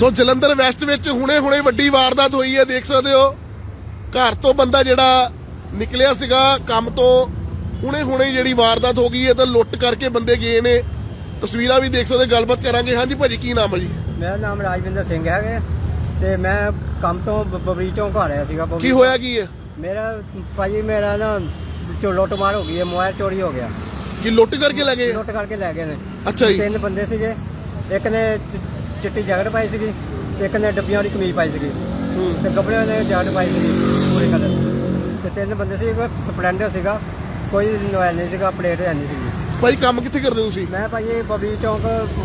ਸੋ Jalandhar West ਵਿੱਚ ਹੁਣੇ-ਹੁਣੇ ਵੱਡੀ ਵਾਰਦਾਤ ਹੋਈ ਹੈ ਦੇਖ ਸਕਦੇ ਹੋ। ਘਰ ਤੋਂ ਬੰਦਾ ਜਿਹੜਾ ਨਿਕਲਿਆ ਸੀਗਾ ਕੰਮ ਤੋਂ ਹੁਣੇ-ਹੁਣੇ ਜਿਹੜੀ ਵਾਰਦਾਤ ਹੋ ਗਈ ਹੈ ਤਾਂ ਲੁੱਟ ਕਰਕੇ ਬੰਦੇ ਗਏ ਨੇ। ਤਸਵੀਰਾਂ ਵੀ ਦੇਖ ਸਕਦੇ ਗੱਲਬਾਤ ਕਰਾਂਗੇ। ਹਾਂਜੀ ਭਾਜੀ ਕੀ ਨਾਮ ਹੈ ਜੀ? ਮੇਰਾ ਨਾਮ ਰਾਜਵਿੰਦਰ ਸਿੰਘ ਹੈਗਾ ਤੇ ਮੈਂ ਕੰਮ ਤੋਂ ਬਬਰੀ ਚੌਂਕ ਆ ਰਿਹਾ ਸੀਗਾ ਕੀ ਹੋਇਆ ਕੀ ਹੈ? ਮੇਰਾ ਭਾਜੀ ਮੇਰਾ ਨਾ ਚੋ ਲੁੱਟ ਮਾਰ ਹੋ ਗਈ ਹੈ ਮੋਬਾਈਲ ਚੋਰੀ ਹੋ ਗਿਆ। ਕੀ ਲੁੱਟ ਕਰਕੇ ਲੈ ਗਏ? ਲੁੱਟ ਕਰਕੇ ਲੈ ਗਏ ਨੇ। ਅੱਛਾ ਜੀ। ਤਿੰਨ ਬੰਦੇ ਸੀਗੇ। ਇੱਕ ਨੇ ਚਿੱਟੀ ਜੈਕਟ ਪਾਈ ਸੀਗੀ ਇੱਕ ਨੇ ਡੱਬੀਆਂ ਵਾਲੀ ਕਮੀਜ਼ ਪਾਈ ਸੀਗੀ। ਤੇ ਕੱਪੜੇ ਨੇ ਜੈਕਟ ਪਾਈ ਸੀਗੀ ਪੂਰੇ ਕਲਰ ਤੇ ਤਿੰਨ ਬੰਦੇ ਸੀ ਕੋਈ ਸਪਲੈਂਡਰ ਸੀਗਾ ਕੋਈ ਨੋਇਲ ਨਹੀਂ ਸੀਗਾ ਪਲੇਟ ਹੈ ਨਹੀਂ ਸੀਗੀ। ਭਾਈ ਕੰਮ ਕਿੱਥੇ ਕਰਦੇ ਹੋ ਤੁਸੀਂ? ਮੈਂ ਭਾਈ ਇਹ ਬਬਰੀ ਚੌਂਕ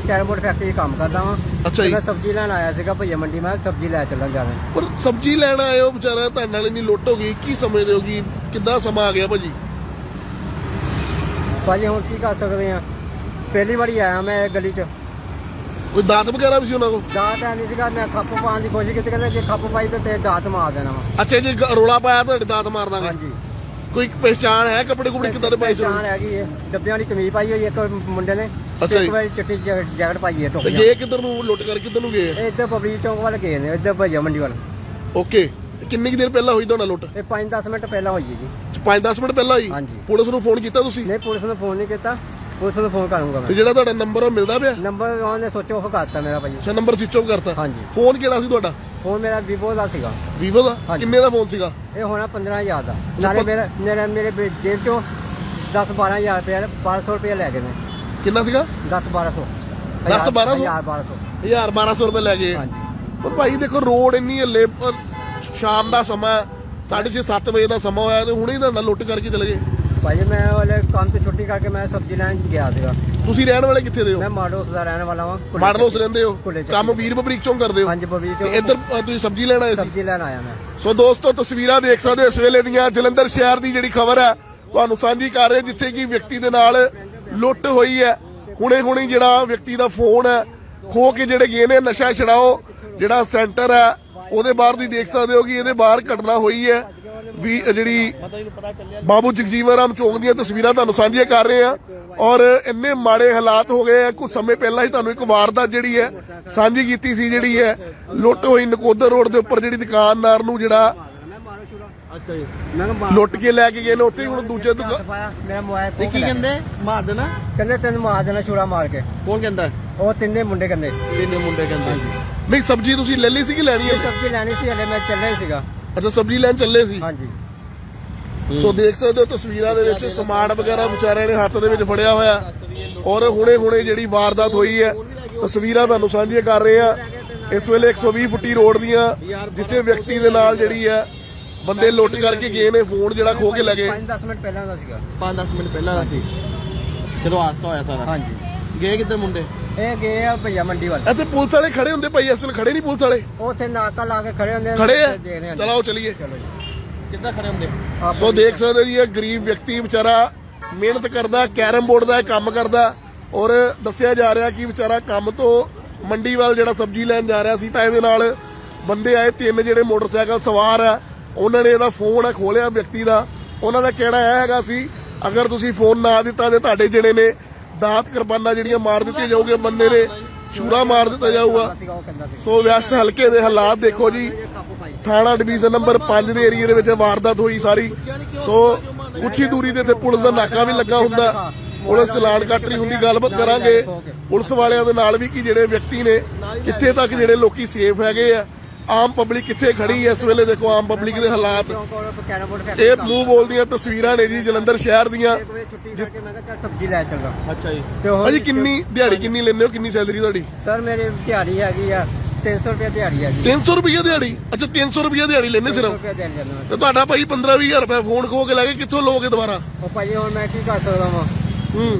ਕੈਰਮ ਬੋਰਡ ਫੈਕਟਰੀ 'ਚ ਕੰਮ ਕਰਦਾ ਹਾਂ ਅੱਛਾ ਜੀ। ਮੈਂ ਸਬਜ਼ੀ ਲੈਣ ਆਇਆ ਸੀਗਾ ਭਈਆ ਮੰਡੀ ਮੈਂ ਸਬਜ਼ੀ ਲੈ ਚੱਲਾਂ ਜਾਵੇਂ ਪਰ ਸਬਜ਼ੀ ਲੈਣ ਆਏ ਹੋ ਵਿਚਾਰਾ ਤੁਹਾਡੇ ਨਾਲ ਇੰਨੀ ਲੁੱਟ ਹੋ ਗਈ ਕੀ ਸਮਝਦੇ ਹੋ ਕਿ ਕਿੱਦਾਂ ਸਮਾਂ ਆ ਗਿਆ ਭਾਜੀ? ਭਾਜੀ ਹੁਣ ਕੀ ਕਰ ਸਕਦੇ ਆ ਪਹਿਲੀ ਵਾਰੀ ਆਇਆ ਮੈਂ ਇਹ ਗਲੀ 'ਚ। ਕੋਈ ਦਾਤ ਵਗੈਰਾ ਵੀ ਸੀ ਉਹਨਾਂ ਕੋਲ? ਦਾਤ ਹੈ ਨਹੀਂ ਸੀਗਾ ਮੈਂ ਖੱਪ ਪਾਉਣ ਦੀ ਕੋਸ਼ਿਸ਼ ਕੀਤੀ ਕਹਿੰਦੇ ਜੇ ਖੱਪ ਪਾਈ ਤਾਂ ਤੇ ਦਾਤ ਮਾਰ ਦੇਣਾ ਵਾ। ਅੱਛਾ ਜੀ ਗ- ਰੌਲਾ ਪਾਇਆ ਤੁਹਾਡੇ ਦਾਤ ਮਾਰ ਦਾਂਗੇ। ਹਾਂਜੀ। ਕੋਈ ਪਹਿਚਾਣ ਹੈ ਕੱਪੜੇ ਕੁਪੜੇ ਕਿੱਦਾਂ ਦੇ ਪਾਏ ਸੀ ਪਹਿਚਾਣ ਹੈਗੀ ਹੈ ਡੱਬਿਆਂ ਵਾਲੀ ਕਮੀਜ਼ ਪਾਈ ਹੋਈ ਹੈ ਇੱਕ ਮੁੰਡੇ ਨੇ। ਤੇ ਅੱਛਾ ਜੀ। ਇੱਕ ਵਾਰੀ ਚਿੱਟੀ ਜੈ- ਜੈਕਟ ਪਾਈ ਹੈ ਤੇ ਟੋਪੀਆਂ। ਗਏ ਕਿੱਧਰ ਨੂੰ? ਲੁੱਟ ਕਰ ਕਿੱਧਰ ਨੂੰ ਗਏ? ਇਹ ਇੱਧਰ ਬਬਰੀ ਚੌਂਕ ਵੱਲ ਗਏ ਨੇ ਇੱਧਰ ਭਈਆ ਮੰਡੀ ਵੱਲ। ਓਕੇ। ਕਿੰਨੀ ਕੁ ਦੇਰ ਪਹਿਲਾਂ ਹੋਈ ਤੁਹਾਡਾ ਲੁੱਟ? ਇਹ 5-10 ਮਿੰਟ ਪਹਿਲਾਂ ਹੋਈ ਹੈ ਜੀ। 5-10 ਮਿੰਟ ਪਹਿਲਾਂ ਹੋਈ? ਹਾਂਜੀ। ਪੁਲਿਸ ਨੂੰ ਫੋਨ ਕੀਤਾ ਤੁਸੀਂ? ਨਹੀਂ ਪੁਲਿਸ ਨੂੰ ਫੋਨ ਨਹੀਂ ਕੀਤਾ। ਪੁਲਿਸ ਨੂੰ ਫੋਨ ਕਰੂੰਗਾ ਤੇ ਮੈਂ ਜਿਹੜਾ ਤੁਹਾਡਾ ਨੰਬਰ ਉਹ ਮਿਲਦਾ ਪਿਆ? ਨੰਬਰ ਉਹਨੇ ਸੋਚੋ ਉਹ ਕਰਤਾ ਮੇਰਾ ਭਾਜੀ। ਅੱਛਾ ਨੰਬਰ ਸਵਿਚ ਆਫ ਕਰਤਾ? ਹਾਂਜੀ। ਫੋਨ ਕਿਹੜਾ ਸੀ ਤੁਹਾਡਾ? ਫੋਨ ਮੇਰਾ ਵੀਵੋ ਦਾ ਸੀਗਾ। ਵੀਵੋ ਦਾ? ਹਾਂਜੀ। ਕਿੰਨੇ ਦਾ ਫੋਨ ਸੀਗਾ? ਇਹ ਹੋਣਾ 15000 ਦਾ। ਨਾਲੇ ਮੇਰਾ ਮੇਰੇ ਮੇਰੇ ਬੇ- ਜੇਬ ਚੋਂ 10 12000 ਰੁਪਏ 1200 ਰੁਪਏ ਲੈ ਗਏ ਨੇ। ਕਿੰਨਾ ਸੀਗਾ? 10 1200 ਦਸ, ਬਾਰਾਂ ਸੌ? 1000 1200 1000 1200 ਰੁਪਏ ਲੈ ਗਏ। ਹਾਂਜੀ। ਪਰ ਭਾਈ ਦੇਖੋ ਰੋਡ ਇੰਨੀ ਹੱਲੇ ਪਰ ਸ਼ਾਮ ਦਾ ਸਮਾਂ 6:30 7 ਵਜੇ ਦਾ ਸਮਾਂ ਹੋਇਆ ਤੇ ਹੁਣੇ ਹੀ ਤੁਹਾਡਾ ਲੁੱਟ ਕਰਕੇ ਚਲੇ ਗਏ। ਭਾਈ ਮੈਂ ਵਾਲੇ ਕੰਮ ਤੇ ਛੁੱਟੀ ਕਰਕੇ ਮੈਂ ਸਬਜ਼ੀ ਲੈਣ ਗਿਆ ਸੀਗਾ। ਤੁਸੀਂ ਰਹਿਣ ਵਾਲੇ ਕਿੱਥੇ ਦੇ ਹੋ? ਮੈਂ ਮਾਡੋਸ ਦਾ ਰਹਿਣ ਵਾਲਾ ਵਾਂ ਕੁੱਲੇ ਮਾਡਲੋਸ ਰਹਿੰਦੇ ਹੋ? ਕੁੱਲੇ ਚੱਕੀ। ਕੰਮ ਵੀਰ ਬਬਰੀਕ ਚੋਂ ਕਰਦੇ ਹੋ? ਹਾਂਜੀ ਬਬੀ ਤੇ ਚੋਂ ਇੱਧਰ ਅ, ਤੁਸੀਂ ਸਬਜ਼ੀ ਲੈਣ ਆਏ ਸੀ? ਸਬਜ਼ੀ ਲੈਣ ਆਇਆ ਮੈਂ। ਸੋ ਦੋਸਤੋ ਤਸਵੀਰਾਂ ਦੇਖ ਸਕਦੇ ਹੋ ਇਸ ਵੇਲੇ ਦੀਆਂ। ਜਲੰਧਰ ਸ਼ਹਿਰ ਦੀ ਜਿਹੜੀ ਖਬਰ ਹੈ ਤੁਹਾਨੂੰ ਸਾਂਝੀ ਕਰ ਰਹੇ ਜਿੱਥੇ ਕਿ ਵਿਅਕਤੀ ਦੇ ਨਾਲ ਲੁੱਟ ਹੋਈ ਹੈ। ਹੁਣੇ ਹੁਣੇ ਜਿਹੜਾ ਵਿਅਕਤੀ ਦਾ ਫੋਨ ਹੈ ਖੋ ਕੇ ਜਿਹੜੇ ਗਏ ਨੇ ਨਸ਼ਾ ਛਡਾਓ ਜਿਹੜਾ ਸੈਂਟਰ ਹੈ ਉਹਦੇ ਬਾਹਰ ਦੀ ਦੇਖ ਸਕਦੇ ਹੋ ਕਿ ਇਹਦੇ ਬਾਹਰ ਘਟਨਾ ਹੋਈ ਹੈ। ਵੀ ਜਿਹੜੀ ਬਾਬੂ ਜਗਜੀਵਨ ਰਾਮ ਚੌਂਕ ਦੀਆਂ ਤਸਵੀਰਾਂ ਤੁਹਾਨੂੰ ਸਾਂਝੀਆਂ ਕਰ ਰਹੇ ਆ ਔਰ ਇੰਨੇ ਮਾੜੇ ਹਾਲਾਤ ਹੋ ਗਏ ਆ ਕੁਝ ਸਮੇਂ ਪਹਿਲਾਂ ਹੀ ਤੁਹਾਨੂੰ ਇੱਕ ਵਾਰਦਾਤ ਜਿਹੜੀ ਹੈ ਸਾਂਝੀ ਕੀਤੀ ਸੀ ਜਿਹੜੀ ਹੈ ਲੁੱਟ ਹੋਈ ਨਕੋਦਰ ਰੋਡ ਦੇ ਉੱਪਰ ਜਿਹੜੀ ਦੁਕਾਨਦਾਰ ਨੂੰ ਜਿਹੜਾ ਅੱਛਾ ਜੀ। ਮੈਂ ਕਿਹਾ ਮਾਰ ਲੁੱਟ ਕੇ ਲੈ ਕੇ ਗਏ ਨੇ ਉੱਥੇ ਹੁਣ ਦੂਜੇ ਦੁਕਾਨ ਮੇਰਾ ਮੋਬਾਈਲ ਤੇ ਕੀ ਕਹਿੰਦੇ? ਮਾਰ ਦੇਣਾ? ਕਹਿੰਦੇ ਤੈਨੂੰ ਮਾਰ ਦੇਣਾ ਛੁਰਾ ਮਾਰ ਕੇ। ਕੌਣ ਕਹਿੰਦਾ? ਉਹ ਤਿੰਨੇ ਮੁੰਡੇ ਕਹਿੰਦੇ। ਤਿੰਨੇ ਮੁੰਡੇ ਕਹਿੰਦੇ। ਨਹੀਂ ਸਬਜ਼ੀ ਤੁਸੀਂ ਲੈ ਲਈ ਸੀ ਕਿ ਲੈਣੀ ਹੈ? ਸਬਜ਼ੀ ਲੈਣੀ ਸੀ ਹਲੇ ਮੈਂ ਚੱਲਿਆ ਹੀ ਸੀਗਾ। ਅੱਛਾ ਸਬਜ਼ੀ ਲੈਣ ਚੱਲੇ ਸੀ। ਹਾਂਜੀ। ਸੋ ਦੇਖ ਸਕਦੇ ਹੋ ਤਸਵੀਰਾਂ ਦੇ ਵਿੱਚ ਸਮਾਨ ਵਗੈਰਾ ਵਿਚਾਰਿਆਂ ਨੇ ਹੱਥ ਦੇ ਵਿੱਚ ਫੜਿਆ ਹੋਇਆ। ਔਰ ਹੁਣੇ ਹੁਣੇ ਜਿਹੜੀ ਵਾਰਦਾਤ ਹੋਈ ਹੈ ਤਸਵੀਰਾਂ ਤੁਹਾਨੂੰ ਸਾਂਝੀਆਂ ਕਰ ਰਹੇ ਆ ਇਸ ਵੇਲੇ 120 ਫੁੱਟੀ ਰੋਡ ਦੀਆਂ ਜਿੱਥੇ ਵਿਅਕਤੀ ਦੇ ਨਾਲ ਜਿਹੜੀ ਹੈ ਬੰਦੇ ਲੁੱਟ ਕਰਕੇ ਗਏ ਨੇ ਫੋਨ ਜਿਹੜਾ ਖੋ ਕੇ ਲੈ ਗਏ। 5-10 ਮਿੰਟ ਪਹਿਲਾਂ ਦਾ ਸੀਗਾ। 5-10 ਮਿੰਟ ਪਹਿਲਾਂ ਦਾ ਸੀ। ਜਦੋਂ ਹਾਦਸਾ ਹੋਇਆ ਸਾਰਾ। ਹਾਂਜੀ। ਗਏ ਕਿੱਧਰ ਮੁੰਡੇ? ਇਹ ਗਏ ਆ ਭਈਆ ਮੰਡੀ ਵੱਲ। ਇੱਥੇ ਪੁਲਿਸ ਵਾਲੇ ਖੜੇ ਹੁੰਦੇ ਭਾਈ ਅਸਲ ਖੜੇ ਨਹੀਂ ਪੁਲਿਸ ਵਾਲੇ। ਉੱਥੇ ਨਾਕਾ ਲਾ ਕੇ ਖੜੇ ਹੁੰਦੇ ਖੜੇ ਆ? ਦੇਖਦੇ ਆ। ਚਲੀਏ। ਕਿੱਦਾਂ ਖੜੇ ਹੁੰਦੇ? ਸੋ ਦੇਖ ਸਕਦੇ ਜੀ ਇਹ ਗਰੀਬ ਵਿਅਕਤੀ ਵਿਚਾਰਾ ਮਿਹਨਤ ਕਰਦਾ ਕੈਰਮ ਬੋਰਡ ਦਾ ਕੰਮ ਕਰਦਾ ਔਰ ਦੱਸਿਆ ਜਾ ਰਿਹਾ ਕਿ ਵਿਚਾਰਾ ਕੰਮ ਤੋਂ ਮੰਡੀ ਵੱਲ ਜਿਹੜਾ ਸਬਜ਼ੀ ਲੈਣ ਜਾ ਰਿਹਾ ਸੀ ਤਾਂ ਇਹਦੇ ਨਾਲ ਬੰਦੇ ਆਏ ਤਿੰਨ ਜਿਹੜੇ ਮੋਟਰਸਾਈਕਲ ਸਵਾਰ ਆ ਉਹਨਾਂ ਨੇ ਇਹਦਾ ਫੋਨ ਆ ਖੋਲਿਆ ਵਿਅਕਤੀ ਦਾ। ਉਹਨਾਂ ਦਾ ਕਹਿਣਾ ਇਹ ਹੈਗਾ ਸੀ ਅਗਰ ਤੁਸੀਂ ਫੋਨ ਨਾ ਦਿੱਤਾ ਤੇ ਤੁਹਾਡੇ ਜਿਹੜੇ ਨੇ ਦਾਤ ਕਿਰਪਾਨਾਂ ਜਿਹੜੀਆਂ ਮਾਰ ਦਿੱਤੀਆਂ ਜਾਊਗੀਆਂ ਬੰਦੇ ਨੇ ਛੁਰਾ ਮਾਰ ਦਿੱਤਾ ਜਾਊਗਾ। ਸੋ ਵੈਸਟ ਹਲਕੇ ਦੇ ਹਾਲਾਤ ਦੇਖੋ ਜੀ। ਥਾਣਾ ਡਿਵੀਜ਼ਨ ਨੰਬਰ 5 ਦੇ ਏਰੀਏ ਦੇ ਵਿੱਚ ਵਾਰਦਾਤ ਹੋਈ ਸਾਰੀ। ਸੋ ਕੁਛ ਹੀ ਦੂਰੀ ਤੇ ਪੁਲਿਸ ਦਾ ਨਾਕਾ ਵੀ ਲੱਗਾ ਹੁੰਦਾ। ਪੁਲਿਸ ਚਲਾਨ ਕੱਟ ਰਹੀ ਹੁੰਦੀ, ਗੱਲਬਾਤ ਕਰਾਂਗੇ। ਪੁਲਿਸ ਵਾਲਿਆਂ ਦੇ ਨਾਲ ਵੀ ਕਿ ਜਿਹੜੇ ਵਿਅਕਤੀ ਨੇ, ਕਿੱਥੇ ਤੱਕ ਜਿਹੜੇ ਲੋਕੀ ਸੇਫ ਹੈਗੇ ਆ। ਆਮ ਪਬਲਿਕ ਕਿੱਥੇ ਖੜੀ ਹੈ ਇਸ ਵੇਲੇ? ਦੇਖੋ ਆਮ ਪਬਲਿਕ ਦੇ ਹਾਲਾਤ। ਇਹ ਮੂੰਹ ਬੋਲਦੀਆਂ ਤਸਵੀਰਾਂ ਨੇ ਜੀ ਜਲੰਧਰ ਸ਼ਹਿਰ ਦੀਆਂ। ਸਬਜ਼ੀ ਲੈ ਅੱਛਾ ਜੀ। ਤੇ ਕਿੰਨੀ ਦਿਹਾੜੀ ਕਿੰਨੀ ਲੈਂਦੇ ਹੋ? ਕਿੰਨੀ ਸੈਲਰੀ ਤੁਹਾਡੀ? ਸਰ ਮੇਰੀ ਦਿਹਾੜੀ ਹੈਗੀ ਆ 300 ਰੁਪਏ ਦਿਹਾੜੀ ਹੈਗੀ। 300 ਰੁਪਏ ਦਿਹਾੜੀ? ਅੱਛਾ 300 ਰੁਪਏ ਦਿਹਾੜੀ 300 ਸਿਰਫ? ਤੇ ਤੁਹਾਡਾ ਭਾਈ 15 20000 ਰੁਪਏ ਫੋਨ ਖੋ ਕੇ ਲੈ ਕੇ ਕਿੱਥੋਂ ਲੋਗੇ ਦੁਬਾਰਾ? ਉਹ ਭਾਈ ਹੁਣ ਮੈਂ ਕੀ ਕਰ ਸਕਦਾ ਵਾਂ? ਹੂੰ।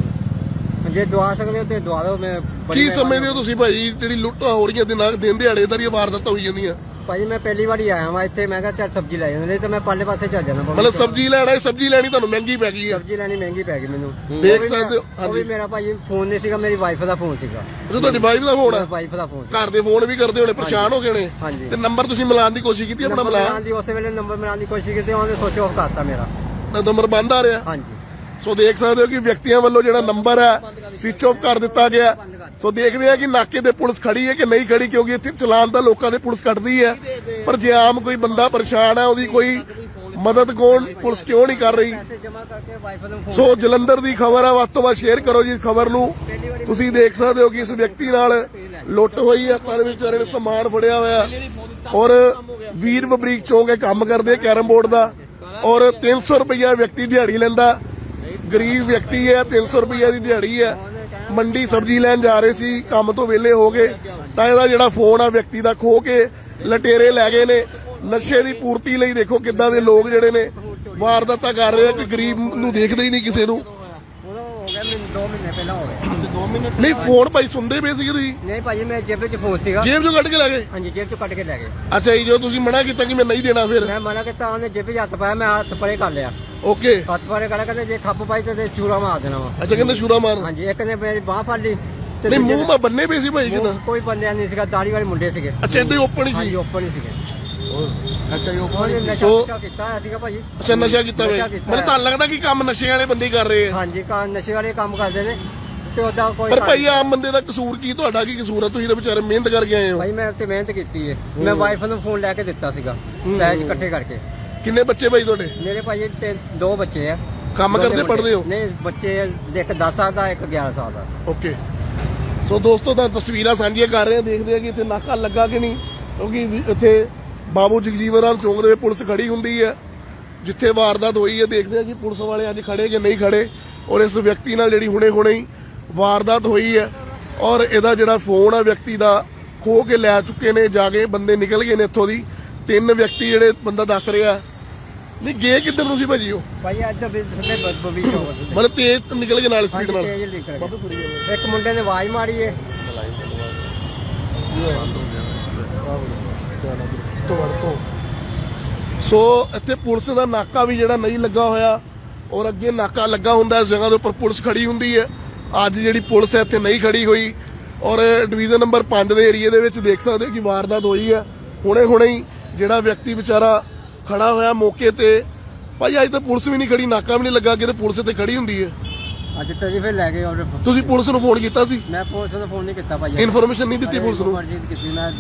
ਜੇ ਦਵਾ ਸਕਦੇ ਹੋ ਤੇ ਦਵਾ ਦਿਓ ਮੈਂ ਬੜੀ ਕੀ ਮਿਹਰਬਾਨੀ ਸਮਝਦੇ ਹੋ ਤੁਸੀਂ ਭਾਈ? ਜਿਹੜੀ ਲੁੱਟਾਂ ਹੋ ਰਹੀਆਂ ਦਿਨਾਂ ਦਿਨ ਦਿਹਾੜੇ ਦਾ ਇਹ ਵਾਰਦਾਤਾਂ ਹੋਈ ਜਾਂਦੀਆਂ। ਭਾਈ ਮੈਂ ਪਹਿਲੀ ਵਾਰੀ ਆਇਆ ਵਾਂ ਇੱਥੇ ਮੈਂ ਕਿਹਾ ਚੱਲ ਸਬਜ਼ੀ ਲੈ ਜਾਂਦੇ ਨਹੀਂ ਤਾਂ ਮੈਂ ਪਰਲੇ ਪਾਸੇ ਚੱਲ ਜਾਣਾ ਮਤਲਬ ਸਬਜ਼ੀ ਲੈਣਾ ਹੈ ਸਬਜ਼ੀ ਲੈਣੀ ਤੁਹਾਨੂੰ ਮਹਿੰਗੀ ਪੈ ਗਈ ਹੈ ਸਬਜ਼ੀ ਲੈਣੀ ਮਹਿੰਗੀ ਪੈ ਗਈ ਮੈਨੂੰ। ਦੇਖ ਉਹ ਵੀ ਸਕਦੇ ਹੋ, ਮੇਰਾ- ਉਹ ਵੀ ਹਾਂਜੀ। ਮੇਰਾ ਭਾਈ ਫੋਨ ਨਹੀਂ ਸੀਗਾ ਮੇਰੀ ਵਾਈਫ ਦਾ ਫੋਨ ਸੀਗਾ। ਜੇ ਤੁਹਾਡੀ ਵਾਈਫ ਦਾ ਫੋਨ ਹੈ ਵਾਈਫ ਦਾ ਫੋਨ ਘਰ ਦੇ ਫੋਨ ਵੀ ਕਰਦੇ ਹੋਣੇ ਪਰੇਸ਼ਾਨ ਹੋ ਗਏ ਨੇ ਹਾਂਜੀ। ਤੇ ਨੰਬਰ ਤੁਸੀਂ ਮਿਲਾਉਣ ਦੀ ਕੋਸ਼ਿਸ਼ ਕੀਤੀ ਆਪਣਾ ਨੰਬਰ ਮਿਲਾ ਮਿਲਾਉਣ ਦੀ ਉਸੇ ਵੇਲੇ ਨੰਬਰ ਮਿਲਾਉਣ ਦੀ ਕੋਸ਼ਿਸ਼ ਕੀਤੀ ਉਹਨੇ ਸੋਚੋ ਕਰਤਾ ਮੇਰਾ। ਨੰਬਰ ਬੰਦ ਆ ਰਿਹਾ। ਹਾਂਜੀ। ਸੋ ਦੇਖ ਸਕਦੇ ਹੋ ਕਿ ਵਿਅਕਤੀਆਂ ਵੱਲੋਂ ਜਿਹੜਾ ਨੰਬਰ ਹੈ ਸਵਿਚ ਆਫ ਕਰ ਦਿੱਤਾ ਗਿਆ। ਸੋ ਦੇਖਦੇ ਆ ਕਿ ਨਾਕੇ ਤੇ ਪੁਲਿਸ ਖੜੀ ਹੈ ਕਿ ਨਹੀਂ ਖੜੀ, ਕਿਉਂਕਿ ਇੱਥੇ ਚਲਾਨ ਤਾਂ ਲੋਕਾਂ ਦੇ ਪੁਲਿਸ ਕੱਟਦੀ ਹੈ। ਪਰ ਜੇ ਆਮ ਕੋਈ ਬੰਦਾ ਪਰੇਸ਼ਾਨ ਹੈ, ਉਹਦੀ ਕੋਈ ਮਦਦ ਕੌਣ ਪੁਲਿਸ ਕਿਉਂ ਨਹੀਂ ਕਰ ਰਹੀ? ਸੋ ਜਲੰਧਰ ਦੀ ਖਬਰ ਆ, ਵੱਧ ਤੋਂ ਵੱਧ ਸ਼ੇਅਰ ਕਰੋ ਜੀ ਇਸ ਖਬਰ ਨੂੰ। ਤੁਸੀਂ ਦੇਖ ਸਕਦੇ ਹੋ ਕਿ ਇਸ ਵਿਅਕਤੀ ਨਾਲ ਲੁੱਟ ਹੋਈ ਹੈ, ਤਾਂ ਦੇ ਵਿਚਾਰੇ ਨੇ ਸਮਾਨ ਫੜਿਆ ਹੋਇਆ ਔਰ ਵੀਰ ਬਬਰੀਕ ਚੌਂਕ ਇਹ ਕੰਮ ਕਰਦੇ ਕੈਰਮ ਬੋਰਡ ਦਾ। ਔਰ 300 ਰੁਪਇਆ ਵਿਅਕਤੀ ਦਿਹਾੜੀ ਲੈਂਦਾ। ਗਰੀਬ ਵਿਅਕਤੀ ਹੈ 300 ਰੁਪਈਆ ਦੀ ਦਿਹਾੜੀ ਹੈ। ਮੰਡੀ ਸਬਜ਼ੀ ਲੈਣ ਜਾ ਰਹੇ ਸੀ ਕੰਮ ਤੋਂ ਵਿਹਲੇ ਹੋ ਗਏ। ਤਾਂ ਇਹਦਾ ਜਿਹੜਾ ਫੋਨ ਆ ਵਿਅਕਤੀ ਦਾ ਖੋ ਕੇ ਲਟੇਰੇ ਲੈ ਗਏ ਨੇ। ਨਸ਼ੇ ਦੀ ਪੂਰਤੀ ਲਈ ਦੇਖੋ ਕਿੱਦਾਂ ਦੇ ਲੋਕ ਜਿਹੜੇ ਨੇ ਵਾਰਦਾਤਾਂ ਕਰ ਰਹੇ ਆ ਕਿ ਗਰੀਬ ਨੂੰ ਦੇਖਦੇ ਹੀ ਨਹੀਂ ਕਿਸੇ ਨੂੰ। ਉਹਦਾ ਹੋ ਗਿਆ ਮੈਨੂੰ 2 ਮਹੀਨੇ ਪਹਿਲਾਂ ਹੋ ਗਿਆ 2 ਮਿੰਟ ਨਹੀਂ ਫੋਨ ਭਾਈ ਸੁਣਦੇ ਪਏ ਸੀਗੇ ਤੁਸੀਂ? ਨਹੀਂ ਭਾਜੀ ਮੈਂ ਜੇਬ ਵਿੱਚ ਫੋਨ ਸੀਗਾ। ਜੇਬ ਚੋਂ ਕੱਢ ਕੇ ਲੈ ਗਏ? ਹਾਂਜੀ ਜੇਬ ਚੋਂ ਕੱਢ ਕੇ ਲੈ ਗਏ। ਅੱਛਾ ਜੀ ਜੋ ਤੁਸੀਂ ਮਨਾ ਕੀਤਾ ਕਿ ਮੈਂ ਨਹੀਂ ਦੇਣਾ ਫਿਰ? ਮੈਂ ਮਨਾ ਕੀਤਾ ਉਹਨੇ ਜੇਬ ਵਿੱਚ ਹੱਥ ਪਾਇਆ ਮੈਂ ਹੱਥ ਪਰੇ ਕਰ ਲਿਆ। ਓਕੇ ਹੱਥ ਪਰੇ ਲਿਆ ਕਹਿੰਦੇ ਜੇ ਖੱਪ ਪਾਈ ਤੇ ਚੂਰਾ ਮਾਰ ਦੇਣਾ ਵਾ। ਅੱਛਾ ਕਹਿੰਦੇ ਸ਼ੂਰਾ ਮਾਰ। ਹਾਂਜੀ ਇੱਕ ਨੇ ਮੇਰੀ ਬਾਹ ਫੜ ਲਈ ਤੇ ਨਹੀਂ ਦੂਜੇ ਮੂੰਹ ਮਾ ਬੰਨੇ ਪਏ ਸੀ ਭਾਈ ਕਿਦਾਂ ਮੂੰਹ ਕੋਈ ਬੰਦਿਆ ਨਹੀਂ ਸੀਗਾ ਦਾੜੀ ਵਾਲੇ ਮੁੰਡੇ ਸੀਗੇ। ਅੱਛਾ ਇੰਦੇ ਓਪਨ ਹੀ ਹਾਂਜੀ ਸੀ ਓਪਨ ਹੀ ਸੀਗੇ। ਅੱਛਾ ਇਹ ਉਹਨੇ ਨਸ਼ਾ ਸੋ- ਨੁਸ਼ਾ ਕੀਤਾ ਹੋਇਆ ਸੀਗਾ ਭਾਜੀ ਅੱਛਾ ਨਸ਼ਾ ਕੀਤਾ ਨਸ਼ਾ ਕੀਤਾ ਮੈਨੂੰ ਤਾਂ ਲੱਗਦਾ ਕਿ ਕੰਮ ਨਸ਼ੇ ਵਾਲੇ ਬੰਦੇ ਹੀ ਕਰ ਰਹੇ ਆ। ਹਾਂਜੀ ਕਾ ਨਸ਼ੇ ਵਾਲੇ ਕੰਮ ਕਰਦੇ ਨੇ ਤੇ ਉਹਦਾ ਕੋਈ ਪਰ ਭਾਈ ਆਮ ਬੰਦੇ ਦਾ ਕਸੂਰ ਕੀ ਤੁਹਾਡਾ ਕੀ ਕਸੂਰ ਹੈ ਤੁਸੀਂ ਤਾਂ ਵਿਚਾਰੇ ਮਿਹਨਤ ਕਰਕੇ ਆਏ ਹੋ। ਭਾਈ ਮੈਂ ਉੱਤੇ ਮਿਹਨਤ ਕੀਤੀ ਹੈ। ਮੈਂ ਵਾਈਫ ਨੂੰ ਫੋਨ ਲੈ ਕੇ ਦਿੱਤਾ ਸੀਗਾ ਪੈਸੇ ਇਕੱਠੇ ਕਰਕੇ। ਕਿੰਨੇ ਬੱਚੇ ਭਾਈ ਤੁਹਾਡੇ? ਮੇਰੇ ਭਾਈ ਤੇ ਦੋ ਬੱਚੇ ਆ। ਕੰਮ ਦੋਨੇ ਕਰਦੇ ਮੁੰਡੇ। ਪੜ੍ਹਦੇ ਹੋ? ਨਹੀਂ ਬੱਚੇ ਇੱਕ 10 ਸਾਲ ਦਾ ਇੱਕ 11 ਸਾਲ ਦਾ। ਓਕੇ। ਸੋ ਦੋਸਤੋ ਤਾਂ ਤਸਵੀਰਾਂ ਸਾਂਝੀਆਂ ਕਰ ਰਹੇ ਹਾਂ ਦੇਖਦੇ ਆ ਕਿ ਇੱਥੇ ਨਾਕਾ ਲੱਗਾ ਕਿ ਨਹੀਂ। ਕਿਉਂਕਿ ਵੀ ਇੱਥੇ ਬਾਬੂ ਜਗਜੀਵਨ ਰਾਮ ਚੌਂਕ ਦੇ ਵਿੱਚ ਪੁਲਿਸ ਖੜੀ ਹੁੰਦੀ ਹੈ। ਜਿੱਥੇ ਵਾਰਦਾਤ ਹੋਈ ਹੈ ਦੇਖਦੇ ਆ ਕਿ ਪੁਲਿਸ ਵਾਲੇ ਅੱਜ ਖੜੇ ਕਿ ਨਹੀਂ ਖੜੇ। ਔਰ ਇਸ ਵਿਅਕਤੀ ਨਾਲ ਜਿਹੜੀ ਹੁਣੇ ਹੁਣੇ ਹੀ ਵਾਰਦਾਤ ਹੋਈ ਹੈ। ਔਰ ਇਹਦਾ ਜਿਹੜਾ ਫੋਨ ਆ ਵਿਅਕਤੀ ਦਾ ਖੋ ਕੇ ਲੈ ਚੁੱਕੇ ਨੇ ਜਾ ਕੇ ਬੰਦੇ ਨਿਕਲ ਗਏ ਨੇ ਇੱਥੋਂ ਦੀ। ਤਿੰਨ ਵਿਅਕਤੀ ਜਿਹੜੇ ਬੰਦਾ ਦੱਸ ਰਿਹਾ। ਨਹੀਂ ਗਏ ਕਿੱਧਰ ਨੂੰ ਸੀ ਭਾਜੀ ਉਹ? ਭਾਈ ਅੱਜ ਵੀ ਥੱਲੇ ਬਬੀ ਚੋਕ ਮਤਲਬ ਤੇਜ਼ ਨਿਕਲ ਗਏ ਨਾਲ ਸਪੀਡ ਨਾਲ। ਤੇਜ਼ ਨਿਕਲ ਗਏ ਇੱਕ ਮੁੰਡੇ ਨੇ ਆਵਾਜ਼ ਮਾਰੀ ਏ। ਸੋ ਇੱਥੇ ਪੁਲਿਸ ਦਾ ਨਾਕਾ ਵੀ ਜਿਹੜਾ ਨਹੀਂ ਲੱਗਾ ਹੋਇਆ ਔਰ ਅੱਗੇ ਨਾਕਾ ਲੱਗਾ ਹੁੰਦਾ ਇਸ ਜਗ੍ਹਾ ਦੇ ਉੱਪਰ ਪੁਲਿਸ ਖੜੀ ਹੁੰਦੀ ਹੈ ਅੱਜ ਜਿਹੜੀ ਪੁਲਿਸ ਹੈ ਇੱਥੇ ਨਹੀਂ ਖੜੀ ਹੋਈ। ਔਰ ਡਿਵੀਜ਼ਨ ਨੰਬਰ 5 ਦੇ ਏਰੀਆ ਦੇ ਵਿੱਚ ਦੇਖ ਸਕਦੇ ਹੋ ਕਿ ਵਾਰਦਾਤ ਹੋਈ ਹੈ। ਹੁਣੇ ਹੁਣੇ ਹੀ ਜਿਹੜਾ ਵਿਅਕਤੀ ਵਿਚਾਰਾ ਖੜਾ ਹੋਇਆ ਮੌਕੇ ਤੇ ਭਾਈ ਅੱਜ ਤਾਂ ਪੁਲਿਸ ਵੀ ਨਹੀਂ ਖੜੀ ਨਾਕਾ ਵੀ ਨਹੀਂ ਲੱਗਾ ਕਿ ਤੇ ਪੁਲਿਸ ਇੱਥੇ ਖੜੀ ਹੁੰਦੀ ਹੈ। ਅੱਜ ਤੇ ਜੀ ਫਿਰ ਲੈ ਗਏ ਤੁਸੀਂ ਪੁਲਿਸ ਨੂੰ ਫੋਨ ਕੀਤਾ ਸੀ? ਮੈਂ ਪੁਲਿਸ ਨੂੰ ਫੋਨ ਨਹੀਂ ਕੀਤਾ ਭਾਈ। ਇਨਫੋਰਮੇਸ਼ਨ ਨਹੀਂ ਦਿੱਤੀ ਪੁਲਿਸ ਨੂੰ? ਮਰਜ਼ੀ ਕੀਤੀ ਮੈਂ